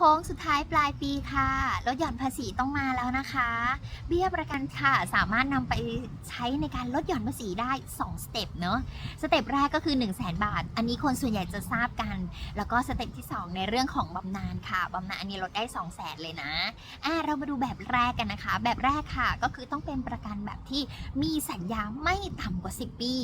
ค้งสุดท้ายปลายปีค่ะลดหย่อนภาษีต้องมาแล้วนะคะ เบี้ยประกันค่ะสามารถนำไปใช้ในการลดหย่อนภาษีได้ 2 สเต็ปเนาะสเต็ปแรกก็คือ 1 0 0 0 0แบาท อันนี้คนส่วนใหญ่จะทราบกัน แล้วก็สเต็ปที่ 2 ในเรื่องของบำนาญค่ะบำนาญอันนี้ลดได้ 2 0 0 0 0 0เลยนะอ่าเรามาดูแบบแรกกันนะคะ แบบแรกค่ะก็คือต้องเป็นประกันแบบที่มีสัญญาไม่ต่ำกว่า 10 ปี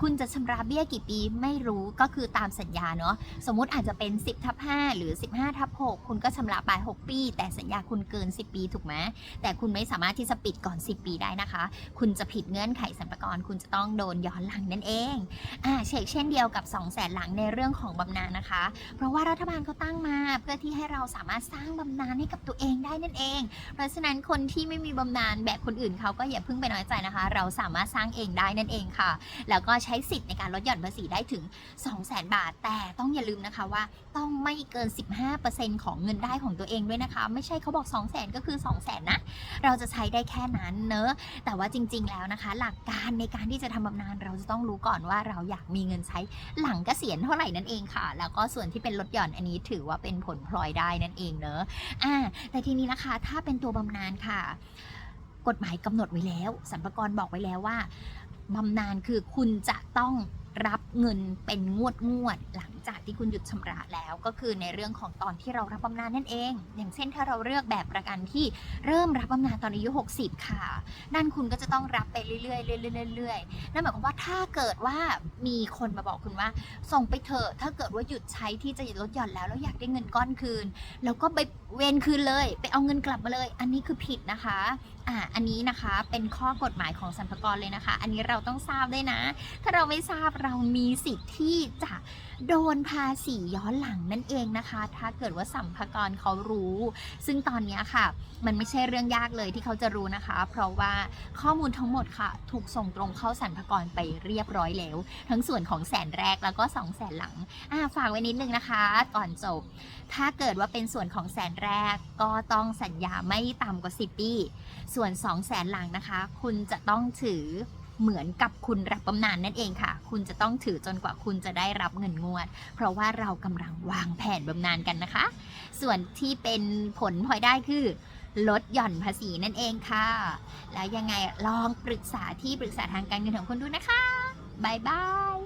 คุณจะชำระเบี้ยกี่ปีไม่รู้ก็คือตามสัญญาเนาะสมมุติอาจจะเป็น 10ทับ5หรือ 15ทับ6คุณก็ชำระไป 6 ปี แต่สัญญาคุณเกิน 10 ปีถูกไหมแต่คุณไม่สามารถที่จะปิดก่อน 10 ปีได้นะคะ คุณจะผิดเงื่อนไขสรรพากรคุณจะต้องโดนย้อนหลังนั่นเองอ่าเช็คเช่นเดียวกับ 2 0 0แสนหลังในเรื่องของบำนาญนะคะ เพราะว่ารัฐบาลเขาตั้งมา เพื่อที่ให้เราสามารถสร้างบำนาญให้กับตัวเองได้นั่นเอง เพราะฉะนั้นคนที่ไม่มีบำนาญแบบคนอื่นเขาก็อย่าเพิ่งไปน้อยใจนะคะ เราสามารถสร้างเองได้นั่นเองค่ะ แล้วก็ใช้สิทธิ์ในการลดหย่อนภาษีได้ถึง 200,000บาท แต่ต้องอย่าลืมนะคะว่าต้องไม่เกิน 15%ของเงินได้ของตัวเองด้วยนะคะ ไม่ใช่เขาบอก 200,000 ก็คือ 200,000นะ เราจะใช้ได้แค่นั้นเนอะ แต่ว่าจริง ๆ แล้วนะคะ หลักการในการที่จะทำบำนาญเราจะต้องรู้ก่อนว่าเราอยากมีเงินใช้หลังเกษียณเท่าไหร่นั่นเองค่ะ แล้วก็ส่วนที่เป็นลดหย่อนอันนี้ถือว่าเป็นผลพลอยได้นั่นเองเนอะอ่าแต่ทีนี้นะคะถ้าเป็นตัวบำนาญค่ะ กฎหมายกำหนดไว้แล้วสรรพากรบอกไว้แล้วว่าบำนาญคือคุณจะต้องรับเงินเป็นงวดงวดหลังจากที่คุณหยุดชำระแล้วก็คือในเรื่องของตอนที่เรารับบำนาญนั่นเอง อย่างเช่นถ้าเราเลือกแบบประกันที่เริ่มรับบำนาญตอนอายุ 60 ค่ะ นั่นคุณก็จะต้องรับไปเรื่อยๆเรื่อยๆเรื่อยๆนั่นหมายความว่าถ้าเกิดว่ามีคนมาบอกคุณว่า ส่งไปเถอะถ้าเกิดว่าหยุดใช้ที่จะลดหย่อนแล้วแล้วอยากได้เงินก้อนคืน แล้วก็ไปเวนคืนเลย ไปเอาเงินกลับมาเลย อันนี้คือผิดนะคะอ่าอันนี้นะคะเป็นข้อกฎหมายของสรรพากรเลยนะคะ อันนี้เราต้องทราบด้วยนะ ถ้าเราไม่ทราบเรามีสิทธิ์ที่จะโดนภาษีย้อนหลังนั่นเองนะคะ ถ้าเกิดว่าสัมภากรเขารู้ ซึ่งตอนนี้ค่ะ มันไม่ใช่เรื่องยากเลยที่เขาจะรู้นะคะ เพราะว่าข้อมูลทั้งหมดค่ะ ถูกส่งตรงเข้าสรรพากรไปเรียบร้อยแล้ว ทั้งส่วนของแสนแรกแล้วก็สองแสนหลังอ่าฝากไว้นิดนึงนะคะ ก่อนจบ ถ้าเกิดว่าเป็นส่วนของแสนแรก ก็ต้องสัญญาไม่ต่ำกว่า 10 ปี ส่วน2แสนหลังนะคะ คุณจะต้องถือ เหมือนกับคุณรับบำนาญนั่นเองค่ะ คุณจะต้องถือจนกว่าคุณจะได้รับเงินงวด เพราะว่าเรากำลังวางแผนบำนาญกันนะคะ ส่วนที่เป็นผลพลอยได้คือลดหย่อนภาษีนั่นเองค่ะ แล้วยังไงลองปรึกษาที่ปรึกษาทางการเงินของคุณดูนะคะบายบาย